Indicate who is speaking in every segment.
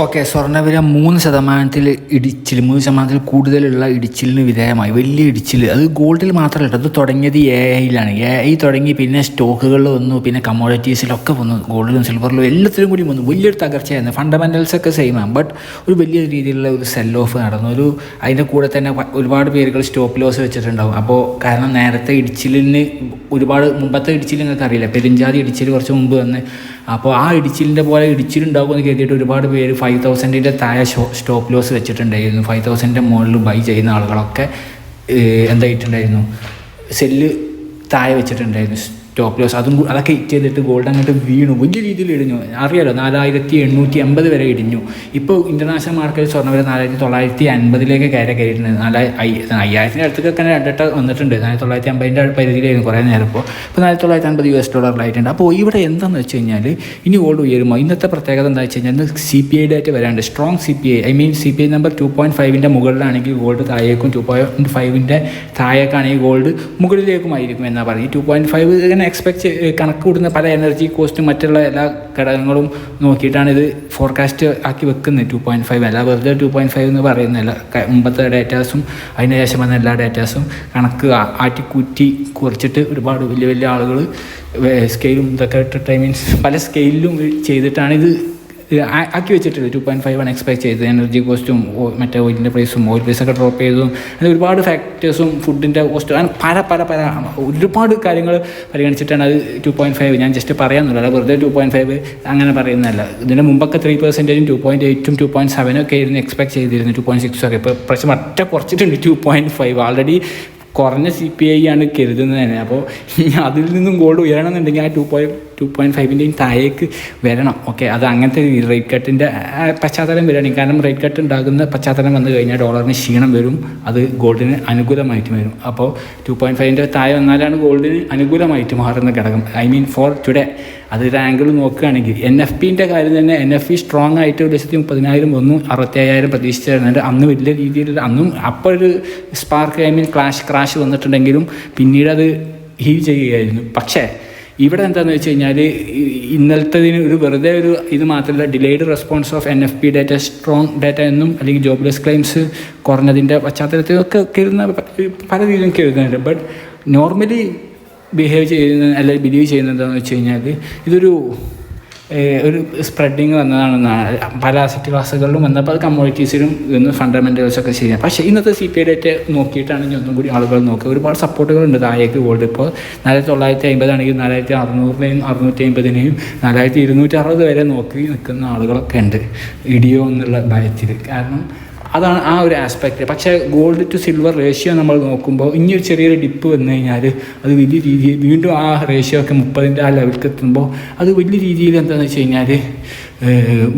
Speaker 1: Okay സ്വർണവില മൂന്ന് ശതമാനത്തിൽ ഇടിച്ചിൽ മൂന്ന് ശതമാനത്തിൽ കൂടുതലുള്ള ഇടിച്ചിലിന് വിധേയമായി. വലിയ ഇടിച്ചിൽ. അത് ഗോൾഡിൽ മാത്രമല്ല അത് തുടങ്ങിയത് എ ഐയിലാണ് എ ഐ തുടങ്ങി പിന്നെ സ്റ്റോക്കുകളിൽ വന്നു പിന്നെ കമ്മോഡിറ്റീസിലൊക്കെ വന്നു ഗോൾഡിലും സിൽവറിലും എല്ലാത്തിലും കൂടി വന്നു. വലിയൊരു തകർച്ചയായിരുന്നു. ഫണ്ടമെന്റൽസ് ഒക്കെ സെയിമാണ് ബട്ട് ഒരു വലിയ രീതിയിലുള്ള ഒരു സെൽ ഓഫ് നടന്നു. ഒരു അതിന്റെ കൂടെ തന്നെ ഒരുപാട് പേരുകൾ സ്റ്റോപ്പ് ലോസ് വെച്ചിട്ടുണ്ടാവും. അപ്പോൾ കാരണം നേരത്തെ ഇടിച്ചിലിന് ഒരുപാട് മുമ്പത്തെ ഇടിച്ചിൽ നിങ്ങൾക്ക് അറിയില്ല? പെരിഞ്ചാതി ഇടിച്ചിൽ കുറച്ച് മുമ്പ് വന്ന്. അപ്പോൾ ആ ഇടിച്ചിലിന്റെ പോലെ ഇടിച്ചിലുണ്ടാകുമെന്ന് കരുതിയിട്ട് ഒരുപാട് പേര് ഫൈവ് തൗസൻഡിന്റെ താഴെ സ്റ്റോപ്പ് ലോസ് വെച്ചിട്ടുണ്ടായിരുന്നു. ഫൈവ് തൗസൻഡിന്റെ മുകളിൽ ബൈ ചെയ്യുന്ന ആളുകളൊക്കെ എന്തായിട്ടുണ്ടായിരുന്നു? സെല്ല് താഴെ വെച്ചിട്ടുണ്ടായിരുന്നു. സ്റ്റോപ്പ് ലോസ് അതും അതൊക്കെ ഹിറ്റ് ചെയ്തിട്ട് ഗോൾഡ് അങ്ങോട്ട് വീണു. വലിയ രീതിയിൽ ഇടിഞ്ഞു. അറിയാലോ നാലായിരത്തി എണ്ണൂറ്റി എൺപത് വരെ ഇടിഞ്ഞു. ഇപ്പോൾ ഇന്റർനാഷണൽ മാർക്കറ്റ് സ്വർണവില നാലായിരത്തി തൊള്ളായിരത്തി അൻപതിലേക്ക് കയറി കയറിയിട്ടുണ്ട്. നാലായി അയ്യായിരത്തിന്റെ അടുത്തൊക്കെ രണ്ടിട്ട് വന്നിട്ടുണ്ട്. നാലായിരത്തി തൊള്ളായിരത്തി അമ്പതിന്റെ പരിധിയിലായിരുന്നു കുറേ നേരം ഇപ്പോൾ ഇപ്പോൾ നാലായിരത്തി തൊള്ളായിരത്തി അൻപത് യു എസ് ഡോളറിലായിട്ടുണ്ട് അപ്പോൾ ഇവിടെ എന്താണെന്ന് വെച്ച് കഴിഞ്ഞാൽ ഇനി ഗോൾഡ് ഉയരുമോ? ഇന്നത്തെ പ്രത്യേകത എന്താ വെച്ച് കഴിഞ്ഞാൽ ഇന്ന് സി പി ഐ ഡേറ്റ് വരാണ്ട്. Strong C P I I mean C P I number two point ഫൈവിന്റെ മുകളിലാണെങ്കിൽ ഗോൾഡ് താഴേക്കും ടു പോയിന്റ് ഫൈവിന്റെ താഴേക്കാണെങ്കിൽ ഗോൾഡ് മുകളിലേക്കുമായിരിക്കും എന്നാണ് പറയുന്നത്. ടു പോയിന്റ് ഫൈവ് ഇങ്ങനെ എക്സ്പെക്ട് കണക്ക് കൂടുന്ന പല എനർജി കോസ്റ്റും മറ്റുള്ള എല്ലാ ഘടകങ്ങളും നോക്കിയിട്ടാണ് ഇത് ഫോർകാസ്റ്റ് ആക്കി വെക്കുന്നത്. ടു പോയിന്റ് ഫൈവ് അല്ല വെറുതെ ടു പോയിന്റ് ഫൈവ് എന്ന് പറയുന്നില്ല മുമ്പത്തെ ഡേറ്റാസും അതിന് ശേഷം വന്ന എല്ലാ ഡേറ്റാസും കണക്ക് ആറ്റിക്കൂറ്റി കുറച്ചിട്ട് ഒരുപാട് വലിയ വലിയ ആളുകൾ സ്കെയിലും ഇതൊക്കെ ഇട്ടിട്ട് ഐ മീൻസ് പല സ്കെയിലും ചെയ്തിട്ടാണ് ഇത് ആക്കി വെച്ചിട്ടുണ്ട്. ടു പോയിന്റ് ഫൈവ് ആണ് എക്സ്പെക്ട് ചെയ്തത് എനർജി കോസ്റ്റും മറ്റേ ഓയിലിന്റെ പ്രൈസും ഓയിൽ പ്രൈസൊക്കെ ഡ്രോപ്പ് ചെയ്തതും അങ്ങനെ ഒരുപാട് ഫാക്ടേഴ്സും ഫുഡിന്റെ കോസ്റ്റും അങ്ങനെ പല പല പല ഒരുപാട് കാര്യങ്ങൾ പരിഗണിച്ചിട്ടാണ് അത് ടു പോയിന്റ് ഫൈവ് ഞാൻ ജസ്റ്റ് പറയാമെന്നില്ല അല്ല വെറുതെ ടു പോയിന്റ് ഫൈവ് അങ്ങനെ പറയുന്നതല്ല. ഇതിന്റെ മുമ്പൊക്കെ ത്രീ പെർസെന്റേജും ടു പോയിന്റ് എയ്റ്റും ടു പോയിന്റ് സെവനും ഒക്കെ ആയിരുന്നു എക്സ്പെക്ട് ചെയ്തിരുന്നു ടു പോയിന്റ് സിക്സും ഒക്കെ. ഇപ്പോൾ പ്രശ്നം ഒറ്റ കുറച്ചിട്ടുണ്ട് ടു പോയിന്റ് ഫൈവ് ആൾറെഡി കുറഞ്ഞ സി പി ഐ ആണ് കരുതുന്നത് തന്നെ അപ്പോൾ അതിൽ നിന്നും ഗോൾഡ് ഉയരണമെന്നുണ്ടെങ്കിൽ ആ ടു പോയിന്റ് ടു പോയിന്റ് ഫൈവിന്റെയും താഴേക്ക് വരണം. ഓക്കെ അത് അങ്ങനത്തെ റേറ്റ് കട്ടിന്റെ പശ്ചാത്തലം വരികയാണെങ്കിൽ കാരണം റേറ്റ് കട്ട് ഉണ്ടാകുന്ന പശ്ചാത്തലം വന്നു കഴിഞ്ഞാൽ ഡോളറിന് ക്ഷീണം വരും അത് ഗോൾഡിന് അനുകൂലമായിട്ട് വരും. അപ്പോൾ ടു പോയിന്റ് ഫൈവിന്റെ താഴെ വന്നാലാണ് ഗോൾഡിന് അനുകൂലമായിട്ട് മാറുന്ന ഘടകം. ഐ മീൻ ഫോർ ടുഡേ അതൊരു ആംഗിൾ നോക്കുകയാണെങ്കിൽ എൻ എഫ് പിന്റെ കാര്യം തന്നെ എൻ എഫ് പി സ്ട്രോങ് ആയിട്ട് ഒരു ലക്ഷത്തി മുപ്പതിനായിരം ഒന്നും അറുപത്തി അയ്യായിരം പ്രതീക്ഷിച്ചിരുന്നുണ്ട്. അന്ന് വലിയ രീതിയിൽ അന്നും അപ്പോൾ ഒരു spark I mean clash crash വന്നിട്ടുണ്ടെങ്കിലും പിന്നീട് അത് ഹീൽ ചെയ്യുകയായിരുന്നു. പക്ഷേ ഇവിടെ എന്താണെന്ന് വെച്ച് കഴിഞ്ഞാൽ ഇന്നലത്തതിന് ഒരു വെറുതെ ഒരു ഇത് മാത്രമല്ല delayed response of N F P data strong data എന്നും അല്ലെങ്കിൽ ജോബ്ലെസ് ക്ലെയിംസ് കുറഞ്ഞതിന്റെ പശ്ചാത്തലത്തിലൊക്കെ കരുതുന്ന പല രീതിയിലും കരുതുന്നുണ്ട് ബട്ട് നോർമലി ബിഹേവ് ചെയ്യുന്ന അല്ലെങ്കിൽ ബിലീവ് ചെയ്യുന്നത് വെച്ച് കഴിഞ്ഞാൽ ഇതൊരു ഒരു സ്പ്രെഡിങ് വന്നതാണെന്നാണ് പല അസറ്റ് ക്ലാസ്സുകളിലും വന്നപ്പോൾ അത് കമ്മ്യൂണിറ്റീസിലും ഇന്ന് ഫണ്ടമെന്റൽസൊക്കെ ചെയ്യാം പക്ഷേ ഇന്നത്തെ സി പി ഐ ഡേറ്റ് നോക്കിയിട്ടാണെങ്കിൽ ഒന്നും കൂടി ആളുകൾ നോക്കുക. ഒരുപാട് സപ്പോർട്ടുകളുണ്ട് താഴേക്ക് ഗോൾഡ് ഇപ്പോൾ നാലായിരത്തി തൊള്ളായിരത്തി അമ്പതാണെങ്കിൽ നാലായിരത്തി അറുന്നൂറിനെയും അറുന്നൂറ്റി അമ്പതിനെയും നാലായിരത്തി ഇരുന്നൂറ്റി അറുപത് വരെ നോക്കി നിൽക്കുന്ന ആളുകളൊക്കെ ഉണ്ട്. ഇടിയോ എന്നുള്ള ഭയത്തിൽ. കാരണം അതാണ് ആ ഒരു ആസ്പെക്റ്റ് പക്ഷേ ഗോൾഡ് ടു സിൽവർ റേഷ്യോ നമ്മൾ നോക്കുമ്പോൾ ഇനിയൊരു ചെറിയൊരു ഡിപ്പ് വന്നു കഴിഞ്ഞാൽ അത് വലിയ രീതിയിൽ വീണ്ടും ആ റേഷ്യോ ഒക്കെ മുപ്പതിന്റെ ആ ലെവലിലേക്ക് എത്തുമ്പോൾ അത് വലിയ രീതിയിൽ എന്താണെന്ന് വെച്ച് കഴിഞ്ഞാൽ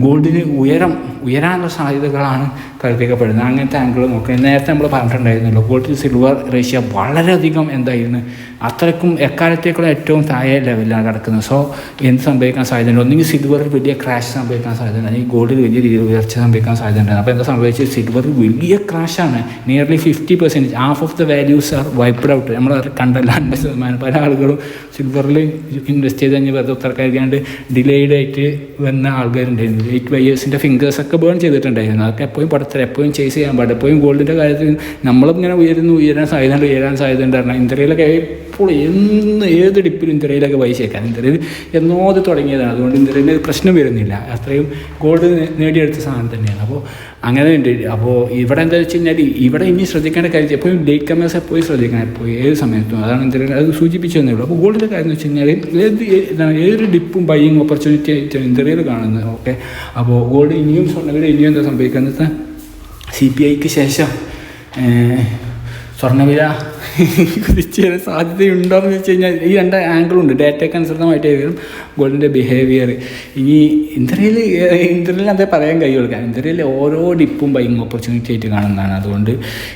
Speaker 1: ഗോൾഡിന് ഉയരം ഉയരാനുള്ള സാധ്യതകളാണ് കൽപ്പിക്കപ്പെടുന്നത് അങ്ങനത്തെ ആംഗിൾ നോക്കുക നേരത്തെ നമ്മൾ പറഞ്ഞിട്ടുണ്ടായിരുന്നല്ലോ ഗോൾഡ് ടു സിൽവർ റേഷ്യ വളരെയധികം എന്തായിരുന്നു? അത്രയ്ക്കും എക്കാലത്തേക്കുള്ള ഏറ്റവും താഴെ ലെവലിലാണ് കിടക്കുന്നത്. സോ എന്ത് സംഭവിക്കാൻ സാധ്യതയുണ്ട്? ഒന്നെങ്കിൽ സിൽവറിൽ വലിയ ക്രാഷ് സംഭവിക്കാൻ സാധ്യതയുണ്ട്. അല്ലെങ്കിൽ ഗോൾഡിൽ വലിയ രീതിയിൽ ഉയർച്ച സംഭവിക്കാൻ സാധ്യതയുണ്ട്. അപ്പോൾ എന്താ സംഭവിച്ചത്? സിൽവറിൽ വലിയ ക്രാഷാണ് nearly fifty percentage half of the values are wiped out നമ്മൾ കണ്ടല്ല അൻപത് ശതമാനം. പല ആളുകളും സിൽവറിൽ ഇൻവെസ്റ്റ് ചെയ്ത് കഴിഞ്ഞ് വെറുതെ ഉത്തരക്കാരിക്കാണ്ട് ഡിലേഡ് ആയിട്ട് വന്ന ആൾക്കാരുണ്ടായിരുന്നു. എയ്റ്റ് വൈ ഇയേഴ്സിന്റെ ഫിംഗേഴ്സൊക്കെ ബേൺ ചെയ്തിട്ടുണ്ടായിരുന്നു. അതൊക്കെ എപ്പോഴും പടത്തിൽ എപ്പോഴും ചേസ് ചെയ്യാൻ പാടില്ല. എപ്പോഴും ഗോൾഡിന്റെ കാര്യത്തിൽ നമ്മളും ഇങ്ങനെ ഉയരുന്നു ഉയരാൻ സാധ്യതയുണ്ട് ഉയരാൻ സാധ്യതയുണ്ട് കാരണം ഇന്ത്യയിലൊക്കെ എപ്പോഴും എന്ന് ഏത് ഡിപ്പിലും ഇന്ത്യയിലൊക്കെ പൈസ വെക്കാൻ ഇന്ത്യയിൽ എന്നോ അത് തുടങ്ങിയതാണ്. അതുകൊണ്ട് ഇന്ത്യയിൽ പ്രശ്നം വരുന്നില്ല. അത്രയും ഗോൾഡ് നേടിയെടുത്ത സാധനം തന്നെയാണ്. അപ്പോൾ അങ്ങനെ ഉണ്ട്. അപ്പോൾ ഇവിടെ എന്താ വെച്ച് കഴിഞ്ഞാൽ ഇവിടെ ഇനി ശ്രദ്ധിക്കേണ്ട കാര്യം എപ്പോഴും ഡേറ്റ് കമേഴ്സ് എപ്പോഴും ശ്രദ്ധിക്കണം. എപ്പോഴും ഏത് സമയത്തും. അതാണ് ഇന്ത്യയിൽ അത് സൂചിപ്പിച്ചു തന്നേ ഉള്ളൂ. അപ്പോൾ ഗോൾഡിന്റെ കാര്യം എന്ന് വെച്ച് കഴിഞ്ഞാൽ ഏത് ഇതാണ് ഏതൊരു ഡിപ്പും ബൈയിങ് ഓപ്പർച്യൂണിറ്റി ആയിട്ട് ഇന്ത്യയിൽ കാണുന്നത്. ഓക്കെ? അപ്പോൾ ഗോൾഡ് ഇനിയും സ്വർണവില ഇനിയും എന്താ സംഭവിക്കുന്നത് സി പി ഐക്ക് ശേഷം സ്വർണവില കുതിച്ച് വരാൻ സാധ്യതയുണ്ടോ എന്ന് വെച്ച് കഴിഞ്ഞാൽ ഈ രണ്ട് ആംഗിളുണ്ട് ഡേറ്റയ്ക്ക് അനുസൃതമായിട്ട് വരും ഗോൾഡിന്റെ ബിഹേവിയർ ഇനി ഇന്ത്യയിൽ ഇന്ത്യയിൽ അതേ പറയാൻ കഴിയുള്ളൂ. കാരണം ഇന്ത്യയിൽ ഓരോ ഡിപ്പും ബൈങ് ഓപ്പർച്യൂണിറ്റി ആയിട്ട് കാണുന്നതാണ്. അതുകൊണ്ട്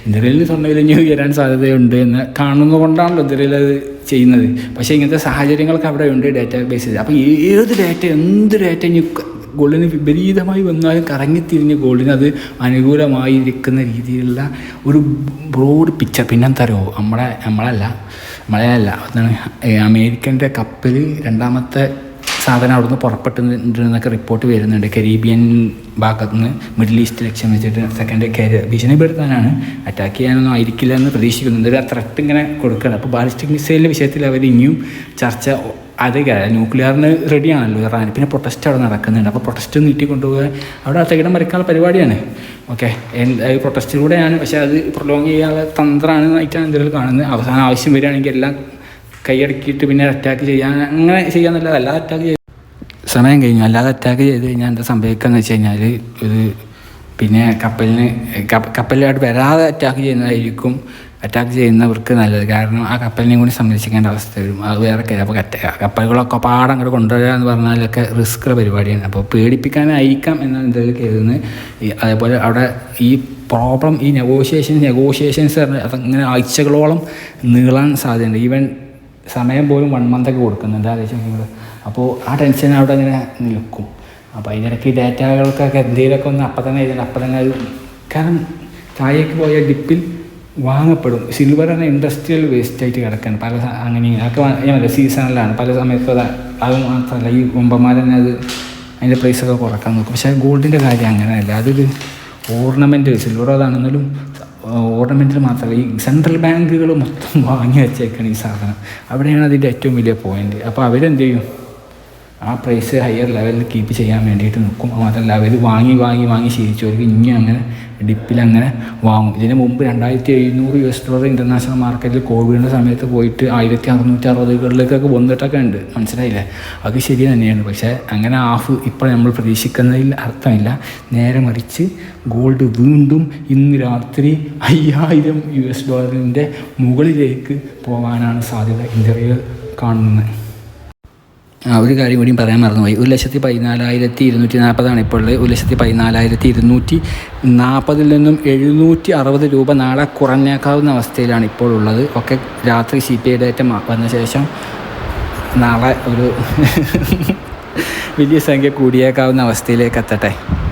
Speaker 1: ഇന്ത്യയിൽ സ്വർണവില ഇനി ഉയരാൻ സാധ്യതയുണ്ട് എന്ന് കാണുന്നതുകൊണ്ടാണല്ലോ ഇന്ത്യയിൽ അത് ചെയ്യുന്നത്. പക്ഷേ ഇങ്ങനത്തെ സാഹചര്യങ്ങളൊക്കെ അവിടെ ഉണ്ട് ഡാറ്റ ബേസിൽ അപ്പോൾ ഏത് ഡാറ്റ എന്ത് ഡാറ്റ ഇനി ഗോൾഡിന് വിപരീതമായി വന്നാലും കറങ്ങിത്തിരിഞ്ഞ് ഗോൾഡിന് അത് അനുകൂലമായിരിക്കുന്ന രീതിയിലുള്ള ഒരു ബ്രോഡ് പിക്ചർ പിന്നെന്തരോ നമ്മളെ നമ്മളല്ല നമ്മളെയല്ല. അതാണ് അമേരിക്കന്റെ കപ്പിൽ രണ്ടാമത്തെ സാധനം അവിടുന്ന് പുറപ്പെട്ടുണ്ടെന്നൊക്കെ റിപ്പോർട്ട് വരുന്നുണ്ട്. കരീബിയൻ ഭാഗത്ത് നിന്ന് മിഡിൽ ഈസ്റ്റ് ലക്ഷ്യം വെച്ചിട്ട് സെക്കൻഡ് കാരിയർ ഭീഷണിപ്പെടുത്താനാണ്. അറ്റാക്ക് ചെയ്യാനൊന്നും ആയിരിക്കില്ല എന്ന് പ്രതീക്ഷിക്കുന്നുണ്ട്. ഒരു ത്രെട്ട് ഇങ്ങനെ കൊടുക്കുകയാണ്. അപ്പോൾ ബാലിസ്റ്റിക് മിസൈലിന്റെ വിഷയത്തിൽ അവർ ഇനിയും ചർച്ച അത് ന്യൂക്ലിയറിന് റെഡിയാണല്ലോ ഇറാൻ. പിന്നെ പ്രൊട്ടസ്റ്റ് അവിടെ നടക്കുന്നുണ്ട്. അപ്പോൾ പ്രൊട്ടസ്റ്റ് നീട്ടി കൊണ്ടുപോകാൻ അവിടെ തകിടം മറിക്കാനുള്ള പരിപാടിയാണ്. ഓക്കെ ഈ പ്രൊട്ടസ്റ്റിലൂടെയാണ്. പക്ഷേ അത് പ്രൊലോങ് ചെയ്യാനുള്ള തന്ത്രമാണ് ആയിട്ടാണ് എന്തെങ്കിലും കാണുന്നത്. അവസാനം ആവശ്യം വരികയാണെങ്കിൽ എല്ലാം കൈയടക്കിയിട്ട് പിന്നെ അറ്റാക്ക് ചെയ്യാൻ അങ്ങനെ ചെയ്യാമെന്നല്ലാതെ അല്ലാതെ അറ്റാക്ക് ചെയ്ത് സമയം കഴിഞ്ഞു. അല്ലാതെ അറ്റാക്ക് ചെയ്ത് കഴിഞ്ഞാൽ എന്താ സംഭവിക്കുകയെന്ന് വെച്ച് കഴിഞ്ഞാൽ ഇത് പിന്നെ കപ്പലിന് കപ്പലിലായിട്ട് വരാതെ അറ്റാക്ക് ചെയ്യുന്നതായിരിക്കും. അറ്റാക്ക് ചെയ്യുന്നവർക്ക് നല്ലത്. കാരണം ആ കപ്പലിനെയും കൂടി സംരക്ഷിക്കേണ്ട അവസ്ഥ വരും. അത് വേറെ അപ്പോൾ കറ്റ കപ്പലുകളൊക്കെ പാടം അങ്ങോട്ട് കൊണ്ടുവരിക എന്ന് പറഞ്ഞാലൊക്കെ റിസ്ക്കുള്ള പരിപാടിയാണ്. അപ്പോൾ പേടിപ്പിക്കാനായിരിക്കാം എന്നാണ് എന്തെങ്കിലും കരുതുന്നത് ഈ അതേപോലെ അവിടെ ഈ പ്രോബ്ലം ഈ നെഗോഷിയേഷൻ നെഗോഷിയേഷൻസ് പറഞ്ഞാൽ അതങ്ങനെ ആഴ്ചകളോളം നീളാൻ സാധ്യതയുണ്ട്. ഈവൻ സമയം പോലും വൺ മന്തൊക്കെ കൊടുക്കുന്നുണ്ട്. ആലോചിച്ച് ചോദിക്കുന്നത് അപ്പോൾ ആ ടെൻഷൻ അവിടെ അങ്ങനെ നിൽക്കും. അപ്പോൾ അതിനിടയ്ക്ക് ഡാറ്റകൾക്കൊക്കെ എന്തെങ്കിലുമൊക്കെ ഒന്ന് അപ്പം തന്നെ എഴുതണം. അപ്പം തന്നെ അത് കാരണം താഴേക്ക് പോയ ഡിപ്പിൽ വാങ്ങപ്പെടും. സിൽവർ എന്ന ഇൻഡസ്ട്രിയൽ വേസ്റ്റ് ആയിട്ട് കിടക്കാൻ പല അങ്ങനെ അതൊക്കെ ഞാൻ പറയാം സീസണിലാണ് പല സമയത്തും അത് അത് മാത്രമല്ല ഈ കൊമ്പന്മാർ തന്നെ അത് അതിന്റെ പ്രൈസൊക്കെ കുറയ്ക്കാൻ നോക്കും. പക്ഷേ ഗോൾഡിന്റെ കാര്യം അങ്ങനെയല്ല. അതൊരു ഓർണമെന്റ് സിൽവർ അതാണെന്നാലും ഓർണമെന്റിൽ മാത്രമല്ല. ഈ സെൻട്രൽ ബാങ്കുകൾ മൊത്തം വാങ്ങി വെച്ചേക്കാണ് ഈ സാധനം. അവിടെയാണ് അതിന്റെ ഏറ്റവും വലിയ പോയിന്റ് അപ്പോൾ അവരെന്ത് ചെയ്യും? ആ പ്രൈസ് ഹയർ ലെവലിൽ കീപ്പ് ചെയ്യാൻ വേണ്ടിയിട്ട് നിൽക്കും. മാത്രമല്ല അവർ വാങ്ങി വാങ്ങി വാങ്ങി ശീലിച്ചവർക്ക് ഇനി അങ്ങനെ ഡിപ്പിൽ അങ്ങനെ വാങ്ങും. ഇതിന് മുമ്പ് രണ്ടായിരത്തി എഴുന്നൂറ് യു എസ് ഡോളർ ഇന്റർനാഷണൽ മാർക്കറ്റിൽ കോവിഡിന്റെ സമയത്ത് പോയിട്ട് ആയിരത്തി അറുന്നൂറ്റി അറുപതുകളിലേക്കൊക്കെ വന്നിട്ടൊക്കെ ഉണ്ട്. മനസ്സിലായില്ലേ? അത് ശരി തന്നെയാണ്. പക്ഷേ അങ്ങനെ ഹാഫ് ഇപ്പോൾ നമ്മൾ പ്രതീക്ഷിക്കുന്നതിൽ അർത്ഥമില്ല. നേരെ മറിച്ച് ഗോൾഡ് വീണ്ടും ഇന്ന് രാത്രി അയ്യായിരം യു എസ് ഡോളറിന്റെ മുകളിലേക്ക് പോകാനാണ് സാധ്യത ഇന്ത്യയിൽ കാണുന്നത്. ഒരു കാര്യം കൂടിയും പറയാൻ മറന്നുപോയി. ഒരു ലക്ഷത്തി പതിനാലായിരത്തി ഇരുന്നൂറ്റി നാൽപ്പതാണ് ഇപ്പോൾ ഉള്ളത്. ഒരു ലക്ഷത്തി പതിനാലായിരത്തി ഇരുന്നൂറ്റി നാൽപ്പതിൽ നിന്നും എഴുന്നൂറ്റി അറുപത് രൂപ നാളെ കുറഞ്ഞേക്കാവുന്ന അവസ്ഥയിലാണ് ഇപ്പോൾ ഉള്ളത്. ഒക്കെ രാത്രി സി പി ഐ ഡേറ്റ വന്ന ശേഷം നാളെ ഒരു വലിയ സംഖ്യ കൂടിയേക്കാവുന്ന അവസ്ഥയിലേക്ക് എത്തട്ടെ.